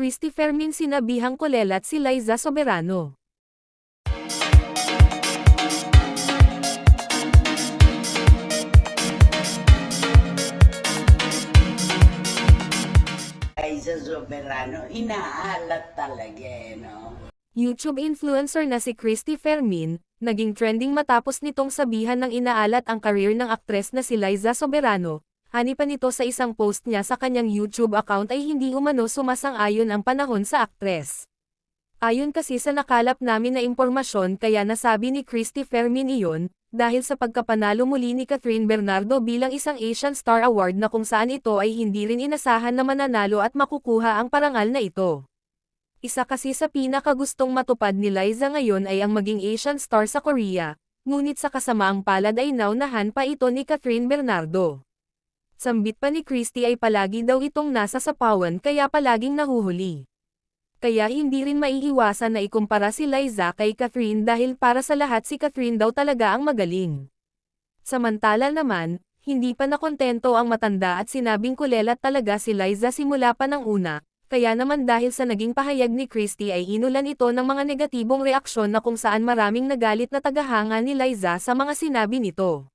Christy Fermin sinabihang kulelat si Liza Soberano. sa soberano, inaalat talaga eh, no? YouTube influencer na si Christy Fermin, naging trending matapos nitong sabihan ng inaalat ang career ng aktres na si Liza Soberano. Hani pa nito sa isang post niya sa kanyang YouTube account ay hindi umano sumasang-ayon ang panahon sa aktres. Ayon kasi sa nakalap namin na impormasyon kaya nasabi ni Christy Fermin iyon, dahil sa pagkapanalo muli ni Catherine Bernardo bilang isang Asian Star Award na kung saan ito ay hindi rin inasahan na mananalo at makukuha ang parangal na ito. Isa kasi sa pinakagustong matupad ni Liza ngayon ay ang maging Asian Star sa Korea, ngunit sa kasamaang palad ay naunahan pa ito ni Catherine Bernardo. Sambit pa ni Christy ay palagi daw itong nasa sapawan kaya palaging nahuhuli. Kaya hindi rin maiiwasan na ikumpara si Liza kay Catherine dahil para sa lahat si Catherine daw talaga ang magaling. Samantala naman, hindi pa nakontento ang matanda at sinabing kulelat talaga si Liza simula pa ng una, kaya naman dahil sa naging pahayag ni Christy ay inulan ito ng mga negatibong reaksyon na kung saan maraming nagalit na tagahanga ni Liza sa mga sinabi nito.